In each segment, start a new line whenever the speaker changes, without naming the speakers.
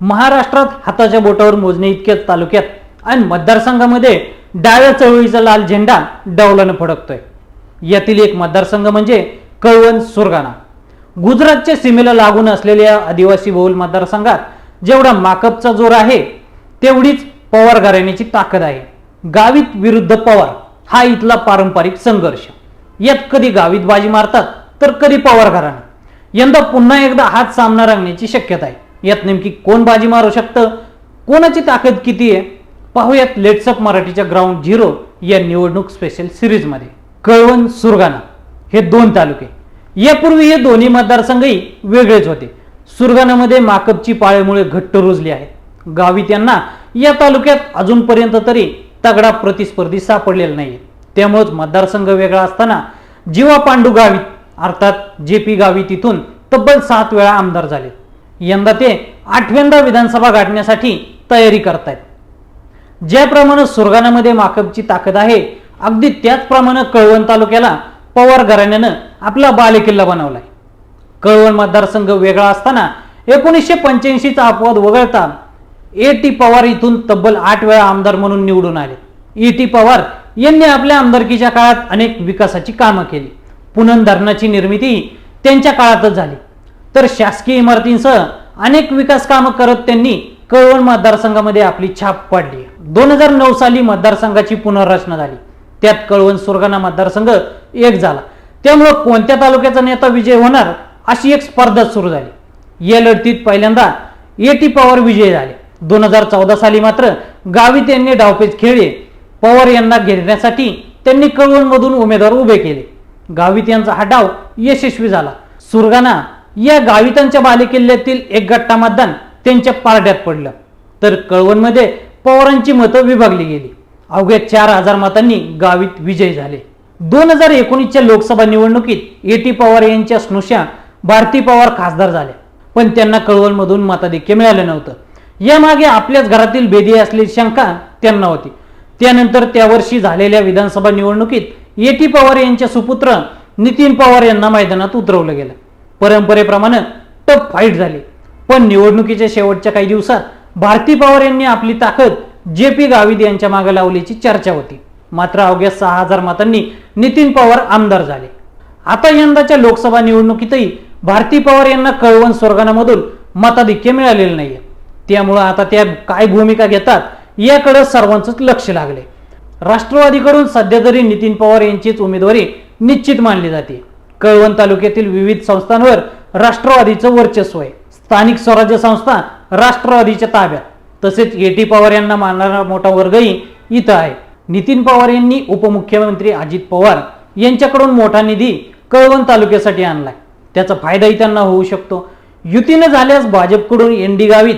महाराष्ट्रात हाताच्या बोटावर मोजणे इतक्याच तालुक्यात आणि मतदारसंघामध्ये डाव्या चळवळीचा लाल झेंडा डौलानं फडकतोय. यातील एक मतदारसंघ म्हणजे कळवण सुरगाणा. गुजरातच्या सीमेला लागून असलेल्या आदिवासी बहुल मतदारसंघात जेवढा माकपचा जोर आहे तेवढीच पवार घराण्याची ताकद आहे. गावित विरुद्ध पवार हा इथला पारंपरिक संघर्ष. यात कधी गावित बाजी मारतात तर कधी पवार घराणं. यंदा पुन्हा एकदा हात सामना रंगण्याची शक्यता आहे. यात नेमकी कोण बाजी मारू शकतं? कोणाची ताकद किती आहे? पाहूयात लेट्सअप मराठीच्या ग्राउंड झिरो या निवडणूक स्पेशल सिरीजमध्ये कळवण सुरगाणा हे दोन तालुके. यापूर्वी हे दोन्ही मतदारसंघही वेगळेच होते. सुरगाणामध्ये माकपची पाळेमुळे घट्ट रुजली आहे. गावी त्यांना या तालुक्यात अजूनपर्यंत तरी तगडा प्रतिस्पर्धी सापडलेला नाही त्यामुळेच मतदारसंघ वेगळा असताना जीवा पांडू गावी अर्थात जे पी गावी तिथून तब्बल सात वेळा आमदार झाले. यंदा ते आठव्यांदा विधानसभा गाठण्यासाठी तयारी करतायत. ज्याप्रमाणे सुरगाणामध्ये माकपची ताकद आहे अगदी त्याचप्रमाणे कळवण तालुक्याला पवार घराण्यानं आपला बालेकिल्ला बनवलाय. कळवण मतदारसंघ वेगळा असताना एकोणीसशे पंच्याऐंशीचा अपवाद वगळता ए टी पवार इथून तब्बल आठ वेळा आमदार म्हणून निवडून आले. ए टी पवार यांनी आपल्या आमदारकीच्या काळात अनेक विकासाची कामं केली. पुनन धरणाची निर्मिती त्यांच्या काळातच झाली. तर शासकीय इमारतींसह अनेक विकास कामं करत त्यांनी कळवण मतदारसंघामध्ये आपली छाप पाडली. दोन हजार नऊ साली मतदारसंघाची पुनर्रचना झाली. त्यात कळवण सुरगाणा मतदारसंघ एक झाला. त्यामुळं कोणत्या तालुक्याचा नेता विजय होणार अशी एक स्पर्धा सुरू झाली. या लढतीत पहिल्यांदा एटी पवार विजयी झाले. दोन हजार चौदा साली मात्र गावित यांनी डावपेच खेळले. पवार यांना घेण्यासाठी त्यांनी कळवणमधून उमेदवार उभे केले. गावित यांचा हा डाव यशस्वी झाला. सुरगाणा या गावितांच्या बालेकिल्ल्यातील एक गट्टा मतदान त्यांच्या पारड्यात पडलं. तर कळवणमध्ये पवारांची मतं विभागली गेली. अवघ्या चार हजार मतांनी गावित विजयी झाले. दोन हजार एकोणीसच्या लोकसभा निवडणुकीत ए टी पवार यांच्या स्नुषा भारती पवार खासदार झाल्या पण त्यांना कळवणमधून मताधिक्य मिळालं नव्हतं. यामागे आपल्याच घरातील बेदी असलेली शंका त्यांना होती. त्यानंतर त्या वर्षी झालेल्या विधानसभा निवडणुकीत ए टी पवार यांच्या सुपुत्र नितीन पवार यांना मैदानात उतरवलं गेलं. परंपरेप्रमाणे टप फाईट झाली. पण निवडणुकीच्या शेवटच्या काही दिवसात भारती पवार यांनी आपली ताकद जे पी गावित यांच्या मागे लावल्याची चर्चा होती. मात्र अवघ्या सहा हजार मतांनी नितीन पवार आमदार झाले. आता यंदाच्या लोकसभा निवडणुकीतही भारती पवार यांना कळवण स्वर्गानामधून मताधिक्य मिळालेलं नाहीये. त्यामुळं आता त्या काय भूमिका घेतात याकडे सर्वांचंच लक्ष लागले राष्ट्रवादीकडून सध्या तरी नितीन पवार यांचीच उमेदवारी निश्चित मानली जाते. कळवण तालुक्यातील विविध संस्थांवर राष्ट्रवादीचं वर्चस्व आहे. स्थानिक स्वराज्य संस्था राष्ट्रवादीच्या ताब्यात. तसेच ए टी पवार यांना मानणारा मोठा वर्गही इथं आहे. नितीन पवार यांनी उपमुख्यमंत्री अजित पवार यांच्याकडून मोठा निधी कळवण तालुक्यासाठी आणलाय. त्याचा फायदाही त्यांना होऊ शकतो. युतीनं झाल्यास भाजपकडून एन डी गावित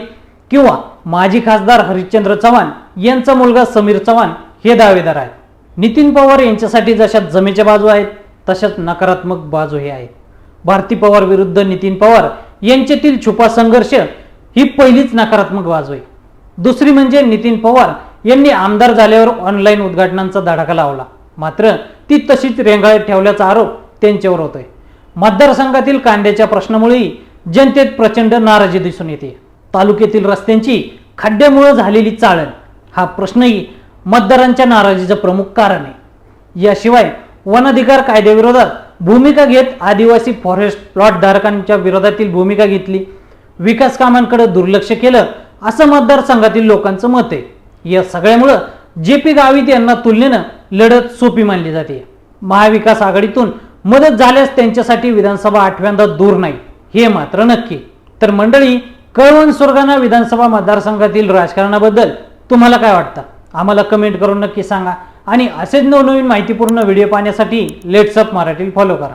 किंवा माजी खासदार हरिश्चंद्र चव्हाण यांचा मुलगा समीर चव्हाण हे दावेदार आहेत. नितीन पवार यांच्यासाठी जशा जमेच्या बाजू आहेत तशाच नकारात्मक बाजू हे आहेत. भारती पवार विरुद्ध नितीन पवार यांच्यातील छुपा संघर्ष ही पहिलीच नकारात्मक बाजू आहे. दुसरी म्हणजे नितीन पवार यांनी आमदार झाल्यावर ऑनलाईन उद्घाटनांचा धडाका लावला. मात्र ती तशीच रेंगाळत ठेवल्याचा आरोप त्यांच्यावर होतोय. मतदारसंघातील कांद्याच्या प्रश्नामुळेही जनतेत प्रचंड नाराजी दिसून येते. तालुक्यातील रस्त्यांची खड्ड्यामुळे झालेली चाळण हा प्रश्नही मतदारांच्या नाराजीचं प्रमुख कारण आहे. याशिवाय वन अधिकार कायद्याविरोधात भूमिका घेत आदिवासी फॉरेस्ट प्लॉट धारकांच्या विरोधातील भूमिका घेतली. विकास कामांकडे दुर्लक्ष केलं असं मतदारसंघातील लोकांचं मत आहे. या सगळ्यामुळं जे पी गावित यांना तुलनेनं लढत सोपी मानली जाते. महाविकास आघाडीतून मदत झाल्यास त्यांच्यासाठी विधानसभा आठव्यांदा दूर नाही हे मात्र नक्की. तर मंडळी कळवण सुरगाणा विधानसभा मतदारसंघातील राजकारणाबद्दल तुम्हाला काय वाटतं? आम्हाला कमेंट करून नक्की सांगा. आणि असेच नवनवीन माहितीपूर्ण व्हिडिओ पाहण्यासाठी लेट्सअप मराठी फॉलो करा.